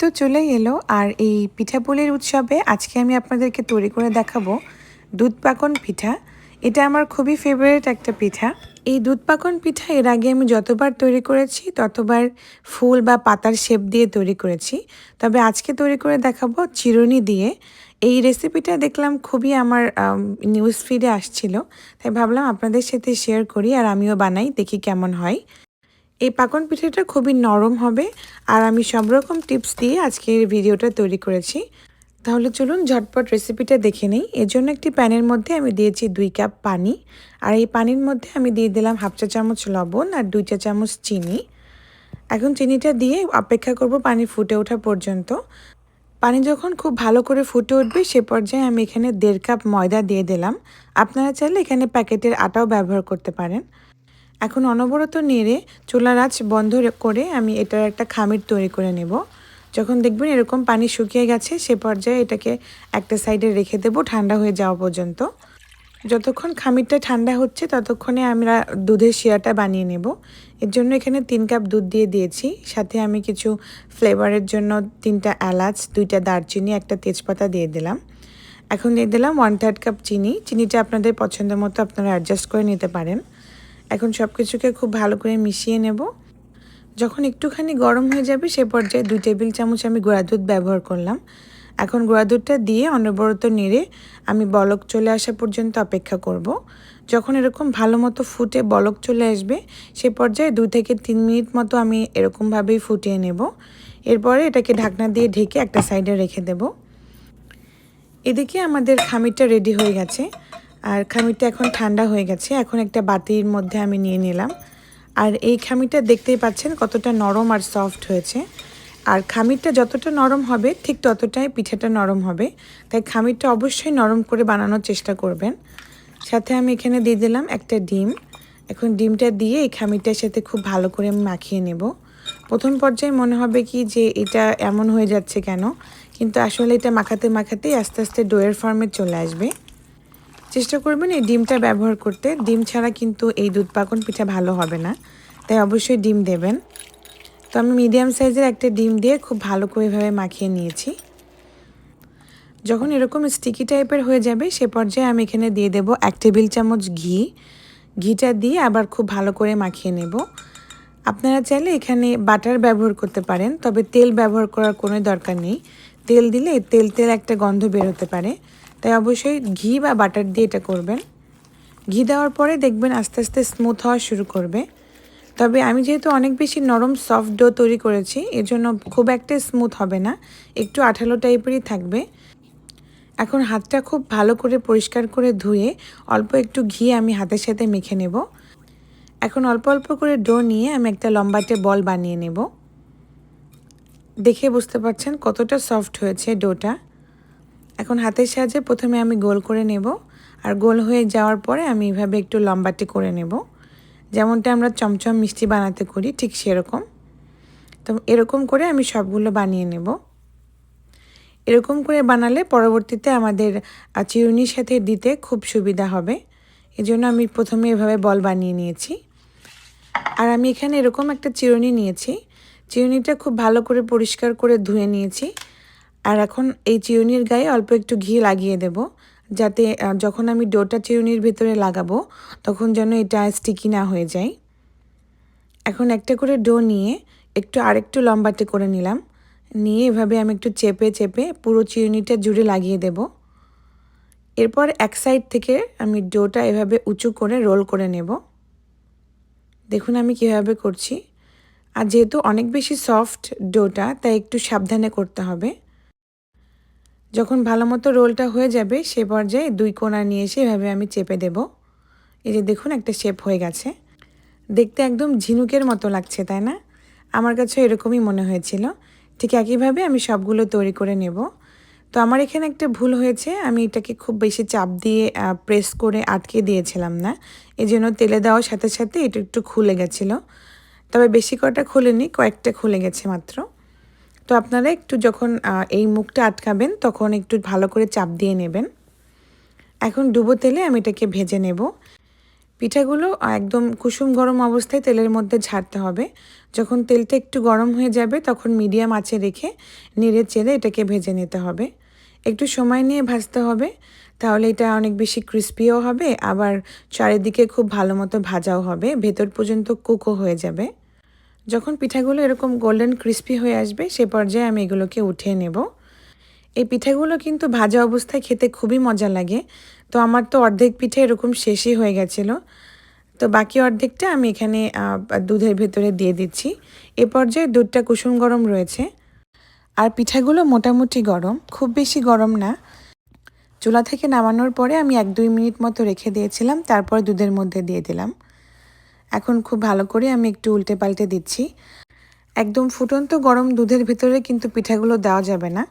তো চলেই এলো আর এই পিঠাপুলির উৎসবে আজকে আমি আপনাদেরকে তৈরি করে দেখাবো দুধ পাকন পিঠা। এটা আমার খুবই ফেভারিট একটা পিঠা। এই দুধ পাকন পিঠা এর আগে আমি যতবার তৈরি করেছি, ততবার ফুল বা পাতার শেপ দিয়ে তৈরি করেছি। তবে আজকে তৈরি করে দেখাবো চিরুনি দিয়ে। এই রেসিপিটা দেখলাম খুবই আমার নিউজ ফিডে আসছিল। তাই ভাবলাম আপনাদের সাথে শেয়ার করি আর আমিও বানাই, দেখি কেমন হয়। এই পাকন পিঠেটা খুবই নরম হবে আর আমি সব রকম টিপস দিয়ে আজকের ভিডিওটা তৈরি করেছি। তাহলে চলুন ঝটপট রেসিপিটা দেখে নিই। এর জন্য একটি প্যানের মধ্যে আমি দিয়েছি দুই কাপ পানি। আর এই পানির মধ্যে আমি দিয়ে দিলাম হাফ চা চামচ লবণ আর দুই চা চামচ চিনি। এখন চিনিটা দিয়ে অপেক্ষা করব পানি ফুটে ওঠা পর্যন্ত। পানি যখন খুব ভালো করে ফুটে উঠবে, সে পর্যায়ে আমি এখানে দেড় কাপ ময়দা দিয়ে দিলাম। আপনারা চাইলে এখানে প্যাকেটের আটাও ব্যবহার করতে পারেন। এখন অনবরত নেড়ে চুলার আঁচ বন্ধ করে আমি এটার একটা খামির তৈরি করে নেব। যখন দেখবেন এরকম পানি শুকিয়ে গেছে, সে পর্যায়ে এটাকে একটা সাইডে রেখে দেবো, ঠান্ডা হয়ে যাওয়া পর্যন্ত। যতক্ষণ খামিরটা ঠান্ডা হচ্ছে, ততক্ষণে আমরা দুধের শিরাটা বানিয়ে নেব। এর জন্য এখানে তিন কাপ দুধ দিয়ে দিয়েছি। সাথে আমি কিছু ফ্লেভারের জন্য তিনটা এলাচ, দুইটা দারচিনি, একটা তেজপাতা দিয়ে দিলাম। এখন দিয়ে দিলাম ওয়ান থার্ড কাপ চিনি। চিনিটা আপনাদের পছন্দ মতো আপনারা অ্যাডজাস্ট করে নিতে পারেন। এখন সব কিছুকে খুব ভালো করে মিশিয়ে নেব। যখন একটুখানি গরম হয়ে যাবে, সে পর্যায়ে দুই টেবিল চামচ আমি গোড়া দুধ ব্যবহার করলাম। এখন গোড়া দুধটা দিয়ে অনবরত নেড়ে আমি বলক চলে আসা পর্যন্ত অপেক্ষা করব। যখন এরকম ভালো মতো ফুটে বলক চলে আসবে, সে পর্যায়ে দুই থেকে তিন মিনিট মতো আমি এরকমভাবেই ফুটিয়ে নেব। এরপরে এটাকে ঢাকনা দিয়ে ঢেকে একটা সাইডে রেখে দেব। এদিকে আমাদের খামিরটা রেডি হয়ে গেছে। আর খামিরটা এখন ঠান্ডা হয়ে গেছে। এখন একটা বাতির মধ্যে আমি নিয়ে নিলাম। আর এই খামিরটা দেখতেই পাচ্ছেন কতটা নরম আর সফট হয়েছে। আর খামিরটা যতটা নরম হবে, ঠিক ততটাই পিঠাটা নরম হবে। তাই খামিরটা অবশ্যই নরম করে বানানোর চেষ্টা করবেন। সাথে আমি এখানে দিয়ে দিলাম একটা ডিম। এখন ডিমটা দিয়ে এই খামিরটার সাথে খুব ভালো করে আমি মাখিয়ে নেব। প্রথম পর্যায়ে মনে হবে কি যে এটা এমন হয়ে যাচ্ছে কেন? কিন্তু আসলে এটা মাখাতে মাখাতেই আস্তে আস্তে ডোয়ের ফর্মে চলে আসবে। চেষ্টা করবেন এই ডিমটা ব্যবহার করতে। ডিম ছাড়া কিন্তু এই দুধ পাকন পিঠা ভালো হবে না। তাই অবশ্যই ডিম দেবেন। তো আমি মিডিয়াম সাইজের একটা ডিম দিয়ে খুব ভালো করে এভাবে মাখিয়ে নিয়েছি। যখন এরকম স্টিকি টাইপের হয়ে যাবে, সে পর্যায়ে আমি এখানে দিয়ে দেব এক টেবিল চামচ ঘি। ঘিটা দিয়ে আবার খুব ভালো করে মাখিয়ে নেব। আপনারা চাইলে এখানে বাটার ব্যবহার করতে পারেন, তবে তেল ব্যবহার করার কোনো দরকার নেই। তেল দিলে তেল তেল একটা গন্ধ বের হতে পারে। তাই অবশ্যই ঘি বা বাটার দিয়ে এটা করবেন। ঘি দেওয়ার পরে দেখবেন আস্তে আস্তে স্মুথ হওয়া শুরু করবে। তবে আমি যেহেতু অনেক বেশি নরম সফট ডো তৈরি করেছি, এর জন্য খুব একটা স্মুথ হবে না, একটু আঠালো টাইপেরই থাকবে। এখন হাতটা খুব ভালো করে পরিষ্কার করে ধুয়ে অল্প একটু ঘি আমি হাতের সাথে মেখে নেব। এখন অল্প অল্প করে ডো নিয়ে আমি একটা লম্বাটে বল বানিয়ে নেব। দেখে বুঝতে পারছেন কতটা সফট হয়েছে ডোটা এখন হাতের সাহায্যে প্রথমে আমি গোল করে নেব, আর গোল হয়ে যাওয়ার পরে আমি এভাবে একটু লম্বাটি করে নেব। যেমনটা আমরা চমচম মিষ্টি বানাতে করি, ঠিক সেরকম। তো এরকম করে আমি সবগুলো বানিয়ে নেব। এরকম করে বানালে পরবর্তীতে আমাদের চিরুনির সাথে দিতে খুব সুবিধা হবে। এজন্য আমি প্রথমে এভাবে বল বানিয়ে নিয়েছি। আর আমি এখানে এরকম একটা চিরুনি নিয়েছি। চিরুনিটা খুব ভালো করে পরিষ্কার করে ধুয়ে নিয়েছি। আর এখন এই চিরুনির গায়ে অল্প একটু ঘি লাগিয়ে দেব। যাতে যখন আমি ডোটা চিরুনির ভেতরে লাগাবো, তখন যেন এটা স্টিকি না হয়ে যায়। এখন একটা করে ডো নিয়ে একটু আরেকটু লম্বাটে করে নিলাম। নিয়ে এভাবে আমি একটু চেপে চেপে পুরো চিরুনিটা জুড়ে লাগিয়ে দেব। এরপর এক সাইড থেকে আমি ডোটা এভাবে উঁচু করে রোল করে নেব। দেখুন আমি কীভাবে করছি। আর যেহেতু অনেক বেশি সফট ডোটা, তাই একটু সাবধানে করতে হবে। যখন ভালো মতো রোলটা হয়ে যাবে সে পর্যায়ে দুই কোনা নিয়ে এসে এভাবে আমি চেপে দেব। এই যে দেখুন একটা শেপ হয়ে গেছে। দেখতে একদম ঝিনুকের মতো লাগছে, তাই না? আমার কাছে এরকমই মনে হয়েছিল। ঠিক একইভাবে আমি সবগুলো তৈরি করে নেব। তো আমার এখানে একটা ভুল হয়েছে। আমি এটাকে খুব বেশি চাপ দিয়ে প্রেস করে আটকে দিয়েছিলাম না। এই জন্য তেলে দেওয়ার সাথে সাথে এটা একটু খুলে গেছিল। তবে বেশি কটা খুলেনি, কয়েকটা খুলে গেছে মাত্র। তো আপনারা একটু যখন এই মুখটা আটকাবেন, তখন একটু ভালো করে চাপ দিয়ে নেবেন। এখন ডুবো তেলে আমি এটাকে ভেজে নেব। পিঠাগুলো একদম কুসুম গরম অবস্থায় তেলের মধ্যে ঝাড়তে হবে। যখন তেলটা একটু গরম হয়ে যাবে, তখন মিডিয়াম আঁচে রেখে নেড়ে চেড়ে এটাকে ভেজে নিতে হবে। একটু সময় নিয়ে ভাজতে হবে, তাহলে এটা অনেক বেশি ক্রিস্পিও হবে, আবার চারিদিকে খুব ভালো মতো ভাজাও হবে, ভেতর পর্যন্ত কুকও হয়ে যাবে। যখন পিঠাগুলো এরকম গোল্ডেন ক্রিস্পি হয়ে আসবে, সে পর্যায়ে আমি এগুলোকে উঠিয়ে নেব। এই পিঠাগুলো কিন্তু ভাজা অবস্থায় খেতে খুবই মজা লাগে। তো আমার তো অর্ধেক পিঠে এরকম শেষই হয়ে গেছিল। তো বাকি অর্ধেকটা আমি এখানে দুধের ভেতরে দিয়ে দিচ্ছি। এ পর্যায়ে দুধটা কুসুম গরম রয়েছে। আর পিঠাগুলো মোটামুটি গরম, খুব বেশি গরম না। চুলা থেকে নামানোর পরে আমি এক দুই মিনিট মতো রেখে দিয়েছিলাম, তারপর দুধের মধ্যে দিয়ে দিলাম। এখন খুব ভালো করে আমি একটু উল্টে পাল্টে দিচ্ছি। একদম ফুটন্ত গরম দুধের ভিতরে কিন্তু পিঠাগুলো দেওয়া যাবে না।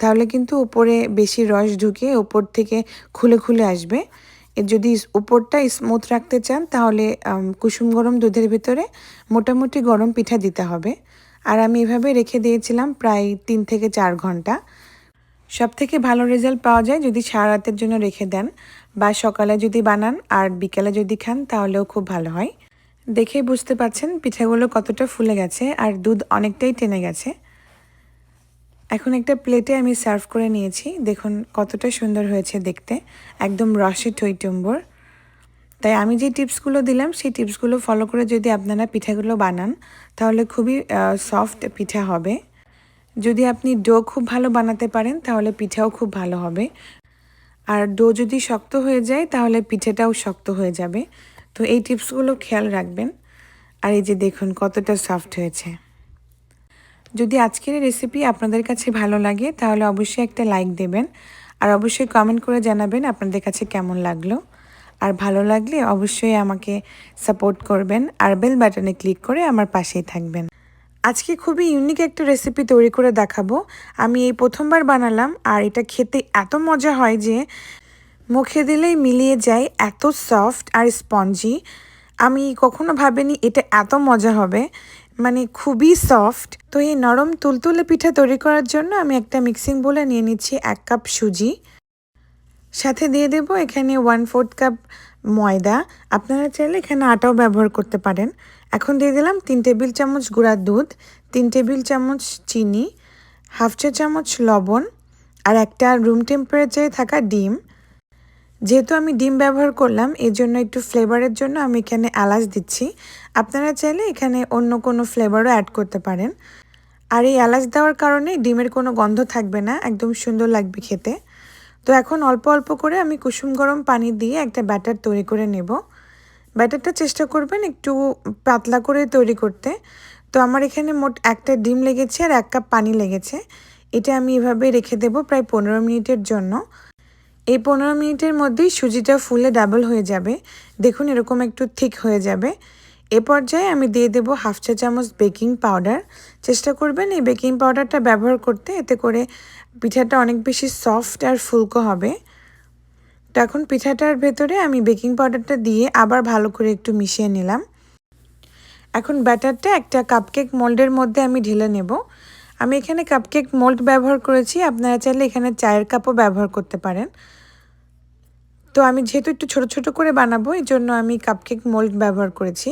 তাহলে কিন্তু উপরে বেশি রস ঢুকে ওপর থেকে খুলে খুলে আসবে। যদি উপরটা স্মুথ রাখতে চান তাহলে কুসুম গরম দুধের ভিতরে মোটামুটি গরম পিঠা দিতে হবে। আর আমি এভাবে রেখে দিয়েছিলাম প্রায় তিন থেকে চার ঘণ্টা। সব থেকে ভালো রেজাল্ট পাওয়া যায় যদি সারা রাতের জন্য রেখে দেন বা সকালে যদি বানান আর বিকেলে যদি খান তাহলেও খুব ভালো হয়। দেখেই বুঝতে পারছেন পিঠাগুলো কতটা ফুলে গেছে আর দুধ অনেকটাই টেনে গেছে। এখন একটা প্লেটে আমি সার্ভ করে নিয়েছি। দেখুন কতটা সুন্দর হয়েছে দেখতে। একদম রসে টইটম্বর। তাই আমি যে টিপসগুলো দিলাম, সেই টিপসগুলো ফলো করে যদি আপনারা পিঠাগুলো বানান, তাহলে খুবই সফট পিঠা হবে। যদি আপনি ডো খুব ভালো বানাতে পারেন, তাহলে পিঠাও খুব ভালো হবে। আর ডো যদি শক্ত হয়ে যায়, তাহলে পিঠেটাও শক্ত হয়ে যাবে। তো এই টিপসগুলো খেয়াল রাখবেন। আর এই যে দেখুন, কতটা সফট হয়েছে। যদি আজকের রেসিপি আপনাদের কাছে ভালো লাগে, তাহলে অবশ্যই একটা লাইক দেবেন। আর অবশ্যই কমেন্ট করে জানাবেন আপনাদের কাছে কেমন লাগল। আর ভালো লাগলে অবশ্যই আমাকে সাপোর্ট করবেন আর বেল বাটনে ক্লিক করে আমার পাশেই থাকবেন। আজকে খুবই ইউনিক একটা রেসিপি তৈরি করে দেখাবো। আমি এই প্রথমবার বানালাম আর এটা খেতে এত মজা হয় যে মুখে দিলেই মিলিয়ে যায় এত সফট আর স্পঞ্জি। আমি কখনো ভাবিনি এটা এত মজা হবে। মানে খুবই সফট। তো এই নরম তুলতুলে পিঠা তৈরি করার জন্য আমি একটা মিক্সিং বলে নিয়ে নিচ্ছি এক কাপ সুজি। সাথে দিয়ে দেব এখানে ওয়ান ফোর্থ কাপ ময়দা। আপনারা চাইলে এখানে আটাও ব্যবহার করতে পারেন। এখন দিয়ে দিলাম তিন টেবিল চামচ গুঁড়ার দুধ, তিন টেবিল চামচ চিনি, হাফ চা চামচ লবণ আর একটা রুম টেম্পারেচারে থাকা ডিম। যেহেতু আমি ডিম ব্যবহার করলাম, এর জন্য একটু ফ্লেভারের জন্য আমি এখানে এলাচ দিচ্ছি। আপনারা চাইলে এখানে অন্য কোনো ফ্লেভারও অ্যাড করতে পারেন। আর এই এলাচ দেওয়ার কারণে ডিমের কোনো গন্ধ থাকবে না, একদম সুন্দর লাগবে খেতে। তো এখন অল্প অল্প করে আমি কুসুম গরম পানি দিয়ে একটা ব্যাটার তৈরি করে নেব। ব্যাটারটা চেষ্টা করবেন একটু পাতলা করে তৈরি করতে। তো আমার এখানে মোট একটা ডিম লেগেছে আর এক কাপ পানি লেগেছে। এটা আমি এভাবে রেখে দেব প্রায় পনেরো মিনিটের জন্য। এই পনেরো মিনিটের মধ্যেই সুজিটা ফুলে ডাবল হয়ে যাবে। দেখুন এরকম একটু থিক হয়ে যাবে। এ পর্যায়ে আমি দিয়ে দেব হাফ চা চামচ বেকিং পাউডার চেষ্টা করবেন এই বেকিং পাউডারটা ব্যবহার করতে, এতে করে পিঠাটা অনেক বেশি সফট আর ফুলকো হবে। তো এখন পিঠাটার ভেতরে আমি বেকিং পাউডারটা দিয়ে আবার ভালো করে একটু মিশিয়ে নিলাম। এখন ব্যাটারটা একটা কাপকেক মোল্ডের মধ্যে আমি ঢেলে নেব। আমি এখানে কাপকেক মোল্ড ব্যবহার করেছি। আপনারা চাইলে এখানে চায়ের কাপও ব্যবহার করতে পারেন। তো আমি যেহেতু একটু ছোট ছোট করে বানাবো এই জন্য আমি কাপকেক মোল্ড ব্যবহার করেছি।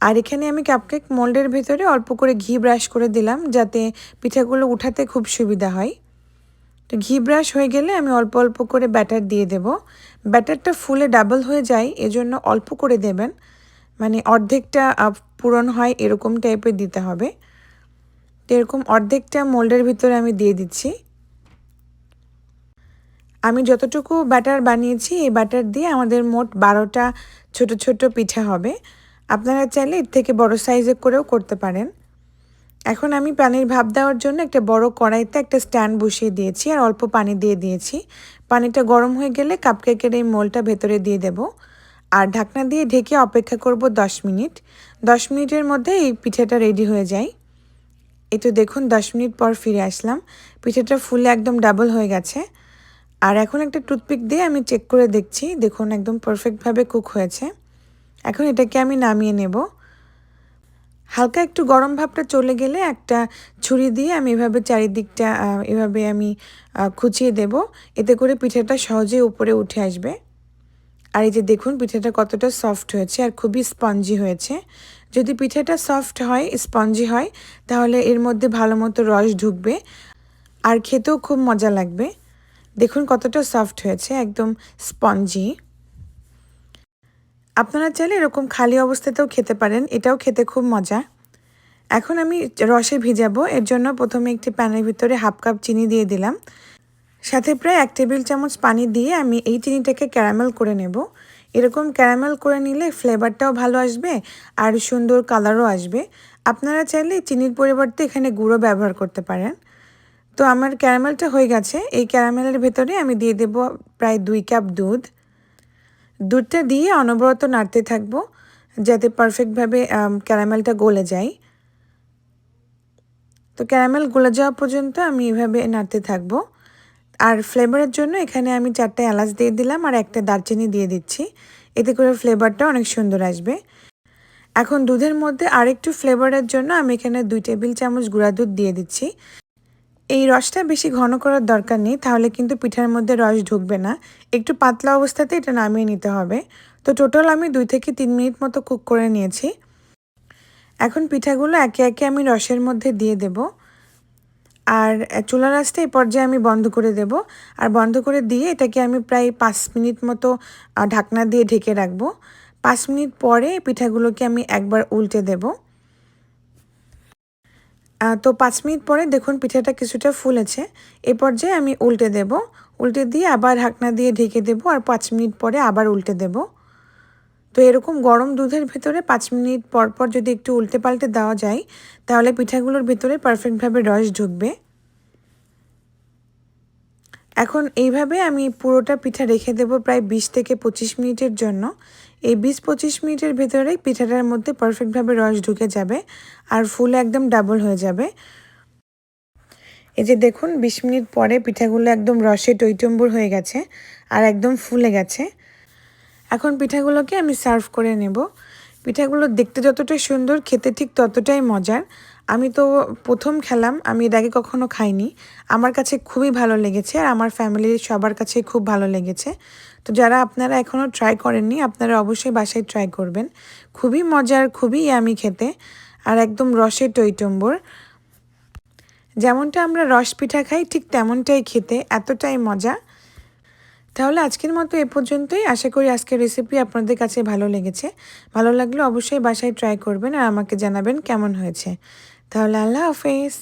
আর এখানে আমি কাপকেক মোল্ডের ভেতরে অল্প করে ঘি ব্রাশ করে দিলাম, যাতে পিঠাগুলো উঠাতে খুব সুবিধা হয়। তো ঘি ব্রাশ হয়ে গেলে আমি অল্প অল্প করে ব্যাটার দিয়ে দেব। ব্যাটারটা ফুলে ডাবল হয়ে যায়, এজন্য অল্প করে দেবেন। মানে অর্ধেকটা পূরণ হয় এরকম টাইপের দিতে হবে। এরকম অর্ধেকটা মোল্ডের ভিতরে আমি দিয়ে দিচ্ছি। আমি যতটুকু ব্যাটার বানিয়েছি, এই ব্যাটার দিয়ে আমাদের মোট বারোটা ছোট ছোট পিঠা হবে। আপনারা চাইলে এর থেকে বড় সাইজে করেও করতে পারেন। এখন আমি পানির ভাব দেওয়ার জন্য একটা বড় কড়াইতে একটা স্ট্যান্ড বসিয়ে দিয়েছি আর অল্প পানি দিয়ে দিয়েছি। পানিটা গরম হয়ে গেলে কাপকেকের এই মোলটা ভেতরে দিয়ে দেব। আর ঢাকনা দিয়ে ঢেকে অপেক্ষা করব দশ মিনিট। দশ মিনিটের মধ্যে এই পিঠাটা রেডি হয়ে যায়। এই তো দেখুন, দশ মিনিট পর ফিরে আসলাম। পিঠেটা ফুলে একদম ডাবল হয়ে গেছে। আর এখন একটা টুথপিক দিয়ে আমি চেক করে দেখছি। দেখুন, একদম পারফেক্টভাবে কুক হয়েছে। এখন এটাকে আমি নামিয়ে নেব। হালকা একটু গরম ভাবটা চলে গেলে একটা ছুরি দিয়ে আমি এভাবে চারিদিকটা এভাবে আমি খুচিয়ে দেব। এতে করে পিঠাটা সহজেই উপরে উঠে আসবে। আর এই যে দেখুন, পিঠেটা কতটা সফট হয়েছে আর খুবই স্পঞ্জি হয়েছে। যদি পিঠাটা সফট হয় স্পঞ্জি হয়, তাহলে এর মধ্যে ভালো মতো রস ঢুকবে। আর খেতেও খুব মজা লাগবে। দেখুন কতটা সফট হয়েছে, একদম স্পঞ্জি আপনারা চাইলে এরকম খালি অবস্থাতেও খেতে পারেন, এটাও খেতে খুব মজা। এখন আমি রসে ভিজাবো, এর জন্য প্রথমে একটি প্যানের ভিতরে হাফ কাপ চিনি দিয়ে দিলাম। সাথে প্রায় এক টেবিল চামচ পানি দিয়ে আমি এই চিনিটাকে ক্যারামেল করে নেব। এরকম ক্যারামেল করে নিলে ফ্লেভারটাও ভালো আসবে আর সুন্দর কালারও আসবে। আপনারা চাইলে চিনির পরিবর্তে এখানে গুঁড়ো ব্যবহার করতে পারেন। তো আমার ক্যারামেলটা হয়ে গেছে। এই ক্যারামেলের ভেতরে আমি দিয়ে দেব প্রায় দুই কাপ দুধ। দুধটা দিয়ে অনবরত নাড়তে থাকব যাতে পারফেক্টভাবে ক্যারামেলটা গলে যায়। তো ক্যারামেল গলে যাওয়া পর্যন্ত আমি এভাবে নাড়তে থাকব। আর ফ্লেভারের জন্য এখানে আমি চারটে এলাচ দিয়ে দিলাম আর একটা দারচিনি দিয়ে দিচ্ছি। এতে করে ফ্লেভারটা অনেক সুন্দর আসবে। এখন দুধের মধ্যে আরেকটু ফ্লেভারের জন্য আমি এখানে দুই টেবিল চামচ গুঁড়া দুধ দিয়ে দিচ্ছি। এই রসটা বেশি ঘন করার দরকার নেই, তাহলে কিন্তু পিঠার মধ্যে রস ঢুকবে না। একটু পাতলা অবস্থাতে এটা নামিয়ে নিতে হবে। তো টোটাল আমি দুই থেকে তিন মিনিট মতো কুক করে নিয়েছি। এখন পিঠাগুলো একে একে আমি রসের মধ্যে দিয়ে দেব। আর চুলা রাসটা এই পর্যায়ে আমি বন্ধ করে দেব। আর বন্ধ করে দিয়ে এটাকে আমি প্রায় পাঁচ মিনিট মতো ঢাকনা দিয়ে ঢেকে রাখব। পাঁচ মিনিট পরে পিঠাগুলোকে আমি একবার উল্টে দেবো। তো পাঁচ মিনিট পরে দেখুন পিঠাটা কিছুটা ফুলেছে। এ পর্যায়ে আমি উল্টে দেব। উল্টে দিয়ে আবার ঢাকনা দিয়ে ঢেকে দেব। আর পাঁচ মিনিট পরে আবার উল্টে দেব। তো এরকম গরম দুধের ভেতরে পাঁচ মিনিট পর পর যদি একটু উল্টে পাল্টে দেওয়া যায়, তাহলে পিঠাগুলোর ভেতরে পারফেক্টভাবে রস ঢুকবে। এখন এইভাবে আমি পুরোটা পিঠা রেখে দেব প্রায় বিশ থেকে পঁচিশ মিনিটের জন্য। এই বিশ পঁচিশ মিনিটের ভেতরে পিঠাটার মধ্যে পারফেক্টভাবে রস ঢুকে যাবে আর ফুল একদম ডাবল হয়ে যাবে। এই যে দেখুন, বিশ মিনিট পরে পিঠাগুলো একদম রসে টইটম্বুর হয়ে গেছে আর একদম ফুলে গেছে। এখন পিঠাগুলোকে আমি সার্ভ করে নেব। পিঠাগুলো দেখতে যতটা সুন্দর, খেতে ঠিক ততটাই মজার। আমি তো প্রথম খেলাম, আমি এর আগে কখনো খাইনি। আমার কাছে খুবই ভালো লেগেছে আর আমার ফ্যামিলির সবার কাছে খুব ভালো লেগেছে। তো যারা আপনারা এখনও ট্রাই করেননি, আপনারা অবশ্যই বাসায় ট্রাই করবেন। খুবই মজার, খুবই আমি খেতে আর একদম রসে টইটম্বর যেমনটা আমরা রস পিঠা খাই, ঠিক তেমনটাই খেতে, এতটাই মজা। তাহলে আজকের মতো এ পর্যন্তই। আশা করি আজকের রেসিপি আপনাদের কাছে ভালো লেগেছে। ভালো লাগলে অবশ্যই বাসায় ট্রাই করবেন আর আমাকে জানাবেন কেমন হয়েছে। তাহলে আল্লাহ হাফেজ।